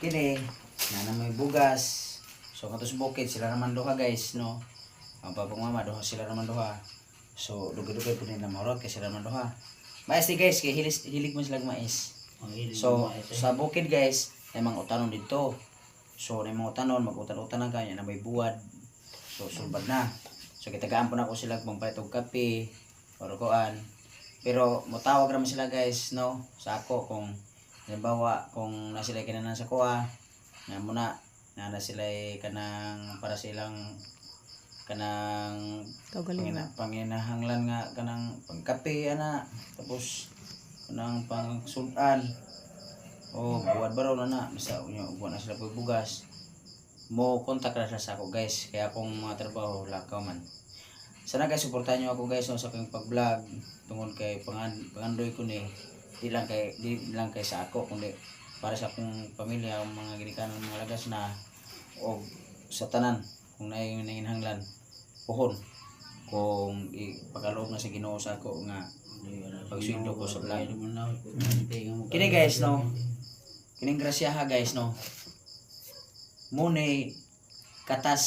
kini na na may bugas. So katos bukid sila naman duha guys no? Ang papang mama duha sila naman duha. So dugay-dugay po nila marot kay sila naman duha. Mais di guys kay hilis, hilig mo sila mais. So ito. sa bukid guys may mga utanon dito. So may mga utanon mag-utan-utan na kanya na may buwad. So sulbad na. So kitagaan po na ko sila kung palit og kape or kuan. Pero motawag naman sila guys no? Sa ako kung halimbawa kung na sila kinanan sa kuha na muna na na sila kanang para silang kanang pangina, panginahanglan nga kanang pangkape ana tapos kanang pangsudan o buwad baraw na na basta unya buwan na sila po bugas. Mo kontak na sa ako guys. Kaya akong mga trabaho lakaw man. Sana guys suportahan nyo ako guys no, sa aking pag vlog tungod kay pangan pangandoy ko ni di lang kay di lang kay sa ako kundi para sa akong pamilya ang mga ginikanan ng mga lagas na o sa tanan kung naay nanginhanglan pohon kung ipagkaloob na sa Ginoo sa ako nga pagsundo ko sa vlog Kini guys no. Kining grasyaha guys no. Mune katas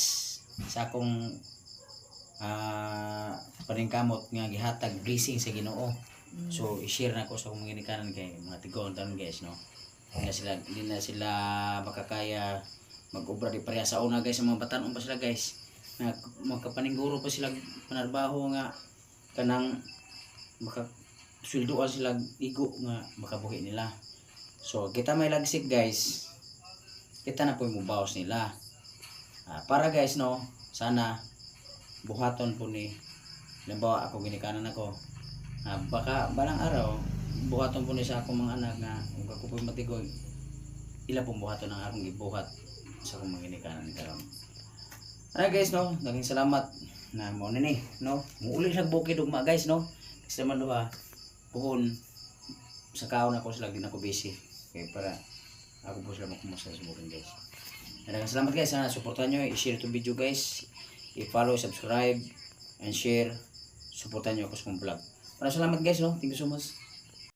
sa akong ah paningkamot nga gihatag blessing sa Ginoo. So i-share na ko sa akong mga ginikanan kay mga tigon tanon guys no. Hindi na sila hindi na sila makakaya mag-obra di pareha sa una guys sa mga batanon pa sila guys. Na magkapaningguro pa sila panarbaho nga kanang maka sweldoan sila igo nga makabuhi nila. So, kita may lagsik guys. Kita na po yung bawas nila. Ah, para guys no, sana buhaton po ni Halimbawa ako ginikanan ako. Ah, baka balang araw buhaton po ni sa akong mga anak nga kung ako po matigoy ila pong buhaton ang akong gibuhat sa akong mga ginikanan karon. Ano guys no, naging salamat na mo ni no. Muuli sa bukid ugma guys no. Kasi naman duha puhon sa kaon ako sila din ako busy. Okay, para ako po sila makumusta sa bukid guys. Maraming salamat guys. Sana supportan nyo. I-share itong video guys. I-follow, subscribe, and share. Supportan nyo ako sa kong vlog. Maraming salamat guys. No? Thank you so much.